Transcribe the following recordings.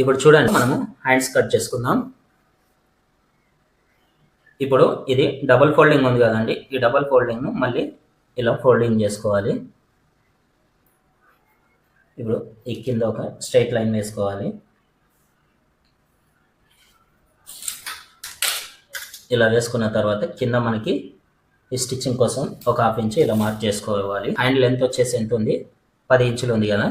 ఇప్పుడు చూడండి మనము హ్యాండ్స్ కట్ చేసుకుందాం. ఇప్పుడు ఇది డబుల్ ఫోల్డింగ్ ఉంది కదండి. ఈ డబుల్ ఫోల్డింగ్ను మళ్ళీ ఇలా ఫోల్డింగ్ చేసుకోవాలి. ఇప్పుడు ఈ కింద ఒక స్ట్రైట్ లైన్ వేసుకోవాలి. ఇలా వేసుకున్న తర్వాత కింద మనకి ఈ స్టిచ్చింగ్ కోసం ఒక హాఫ్ ఇంచ్ ఇలా మార్క్ చేసుకోవాలి. హ్యాండ్ లెంత్ వచ్చేసి ఎంత ఉంది? పది ఇంచులు ఉంది కదా.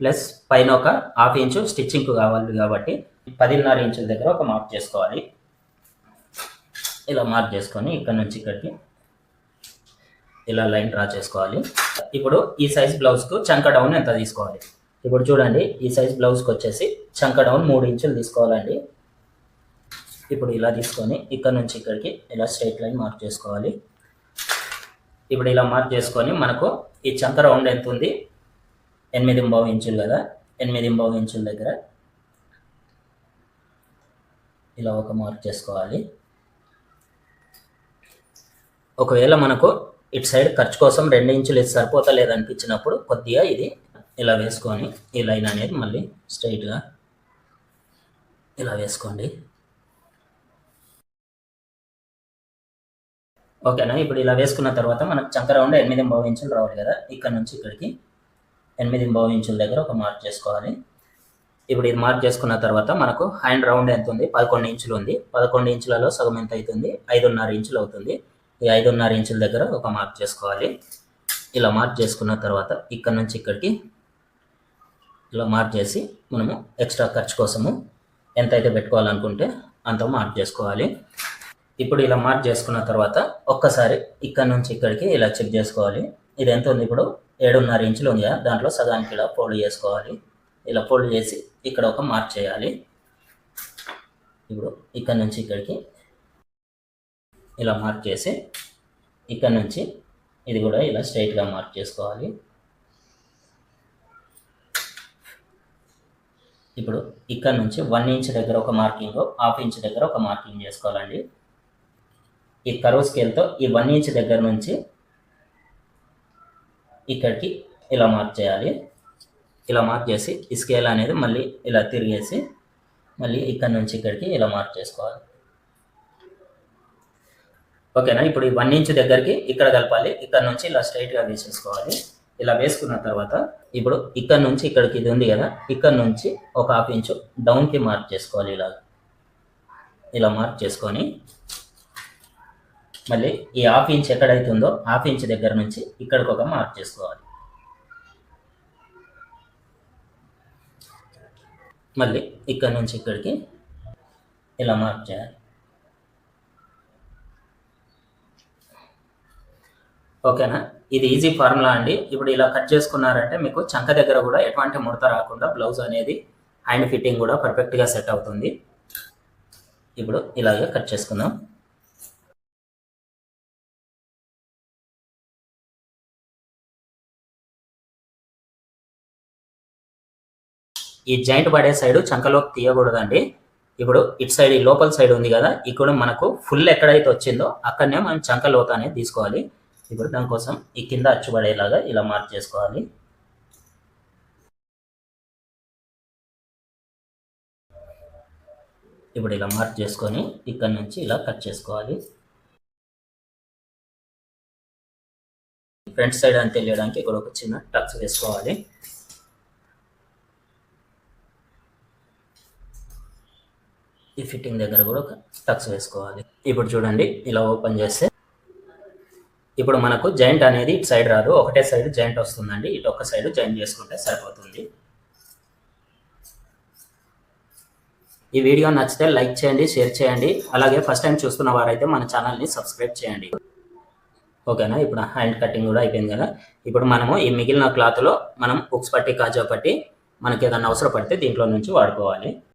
ప్లస్ పైన ఒక హాఫ్ ఇంచు స్టిచ్చింగ్ కావాలి కాబట్టి పదిన్నర ఇంచుల దగ్గర ఒక మార్క్ చేసుకోవాలి. ఇలా మార్క్ చేసుకొని ఇక్కడ నుంచి ఇక్కడికి ఇలా లైన్ డ్రా చేసుకోవాలి. ఇప్పుడు ఈ సైజ్ బ్లౌజ్కు చంక డౌన్ ఎంత తీసుకోవాలి? ఇప్పుడు చూడండి ఈ సైజ్ బ్లౌజ్కి వచ్చేసి చంక డౌన్ మూడు ఇంచులు తీసుకోవాలండి. ఇప్పుడు ఇలా తీసుకొని ఇక్కడ నుంచి ఇక్కడికి ఇలా స్ట్రైట్ లైన్ మార్క్ చేసుకోవాలి. ఇప్పుడు ఇలా మార్క్ చేసుకొని మనకు ఈ చంక రౌండ్ ఎంత ఉంది? ఎనిమిది బావు ఇంచులు కదా? ఎనిమిది బావు ఇంచుల దగ్గర ఇలా ఒక మార్క్ చేసుకోవాలి. ఒకవేళ మనకు ఇటు సైడ్ ఖర్చు కోసం రెండు ఇంచులు ఇది సరిపోతా లేదనిపించినప్పుడు కొద్దిగా ఇది ఇలా వేసుకొని ఈ లైన్ అనేది మళ్ళీ స్ట్రైట్గా ఇలా వేసుకోండి. ఓకేనా? ఇప్పుడు ఇలా వేసుకున్న తర్వాత మనకు చంక రౌండ్ ఎనిమిది బావు ఇంచులు రావాలి కదా? ఇక్కడ నుంచి ఇక్కడికి. ఎనిమిది బావు ఇంచుల దగ్గర ఒక మార్క్ చేసుకోవాలి. ఇప్పుడు ఇది మార్క్ చేసుకున్న తర్వాత మనకు హ్యాండ్ రౌండ్ ఎంత ఉంది? పదకొండు ఇంచులు ఉంది. పదకొండు ఇంచులలో సగం ఎంత అవుతుంది? ఐదున్నర ఇంచులు అవుతుంది. ఈ ఐదున్నర ఇంచుల దగ్గర ఒక మార్క్ చేసుకోవాలి. ఇలా మార్క్ చేసుకున్న తర్వాత ఇక్కడ నుంచి ఇక్కడికి ఇలా మార్క్ చేసి మనము ఎక్స్ట్రా ఖర్చు కోసము ఎంత అయితే పెట్టుకోవాలనుకుంటే అంత మార్క్ చేసుకోవాలి. ఇప్పుడు ఇలా మార్క్ చేసుకున్న తర్వాత ఒక్కసారి ఇక్కడ నుంచి ఇక్కడికి ఇలా చెక్ చేసుకోవాలి. ఇది ఎంత ఉంది ఇప్పుడు? ఏడున్నర ఇంచులు ఉంది కదా దాంట్లో సగానికి ఇలా ఫోల్డ్ చేసుకోవాలి. ఇలా ఫోల్డ్ చేసి ఇక్కడ ఒక మార్క్ చేయాలి. ఇప్పుడు ఇక్కడ నుంచి ఇక్కడికి ఇలా మార్క్ చేసి ఇక్కడ నుంచి ఇది కూడా ఇలా స్ట్రైట్గా మార్క్ చేసుకోవాలి. ఇప్పుడు ఇక్కడ నుంచి వన్ ఇంచ్ దగ్గర ఒక మార్కింగ్ హాఫ్ ఇంచ్ దగ్గర ఒక మార్కింగ్ చేసుకోవాలండి. ఈ కరువు స్కేల్తో ఈ వన్ ఇంచ్ దగ్గర నుంచి ఇక్కడికి ఇలా మార్క్ చేయాలి. ఇలా మార్క్ చేసి ఈ స్కేల్ అనేది మళ్ళీ ఇలా తిరిగేసి మళ్ళీ ఇక్కడ నుంచి ఇక్కడికి ఇలా మార్క్ చేసుకోవాలి. ఓకేనా? ఇప్పుడు ఈ వన్ ఇంచ్ దగ్గరికి ఇక్కడ కలపాలి. ఇక్కడ నుంచి ఇలా స్ట్రైట్గా వేసేసుకోవాలి. ఇలా వేసుకున్న తర్వాత ఇప్పుడు ఇక్కడ నుంచి ఇక్కడికి ఇది ఉంది కదా ఇక్కడ నుంచి ఒక హాఫ్ ఇంచు డౌన్కి మార్క్ చేసుకోవాలి ఇలా ఇలా మార్క్ చేసుకొని మళ్ళీ ఈ హాఫ్ ఇంచ్ ఎక్కడైతుందో హాఫ్ ఇంచ్ దగ్గర నుంచి ఇక్కడికి ఒక మార్క్ చేసుకోవాలి. మళ్ళీ ఇక్కడ నుంచి ఇక్కడికి ఇలా మార్క్ చేయాలి. ఓకేనా? ఇది ఈజీ ఫార్ములా అండి. ఇప్పుడు ఇలా కట్ చేసుకున్నారంటే మీకు చంక దగ్గర కూడా ఎటువంటి ముడత రాకుండా బ్లౌజ్ అనేది హ్యాండ్ ఫిట్టింగ్ కూడా పర్ఫెక్ట్గా సెట్ అవుతుంది. ఇప్పుడు ఇలాగే కట్ చేసుకుందాం. ఈ జాయింట్ పడే సైడ్ చంకలోకి తీయకూడదండి. ఇప్పుడు ఇటు సైడ్ ఈ లోపల సైడ్ ఉంది కదా ఇక్కడ మనకు ఫుల్ ఎక్కడైతే వచ్చిందో అక్కడనే మనం చంక లోత అనేది తీసుకోవాలి. ఇప్పుడు దానికోసం ఈ కింద అచ్చుపడేలాగా ఇలా మార్క్ చేసుకోవాలి. ఇప్పుడు ఇలా మార్క్ చేసుకొని ఇక్కడ నుంచి ఇలా కట్ చేసుకోవాలి. ఫ్రంట్ సైడ్ అని తెలియడానికి ఇక్కడ ఒక చిన్న టక్స్ వేసుకోవాలి. ఈ ఫిట్టింగ్ దగ్గర కూడా ఒక టక్స్ వేసుకోవాలి. ఇప్పుడు చూడండి ఇలా ఓపెన్ చేస్తే ఇప్పుడు మనకు జాయింట్ అనేది ఇటు సైడ్ రాదు ఒకటే సైడ్ జాయింట్ వస్తుందండి. ఇటు ఒక సైడ్ జాయింట్ చేసుకుంటే సరిపోతుంది. ఈ వీడియో నచ్చితే లైక్ చేయండి షేర్ చేయండి. అలాగే ఫస్ట్ టైం చూస్తున్న వారైతే మన ఛానల్ని సబ్స్క్రైబ్ చేయండి. ఓకేనా? ఇప్పుడు హ్యాండ్ కటింగ్ కూడా అయిపోయింది కదా. ఇప్పుడు మనము ఈ మిగిలిన క్లాత్లో మనం ఉక్స్ పట్టి కాజా పట్టి మనకి ఏదైనా అవసరం పడితే దీంట్లో నుంచి వాడుకోవాలి.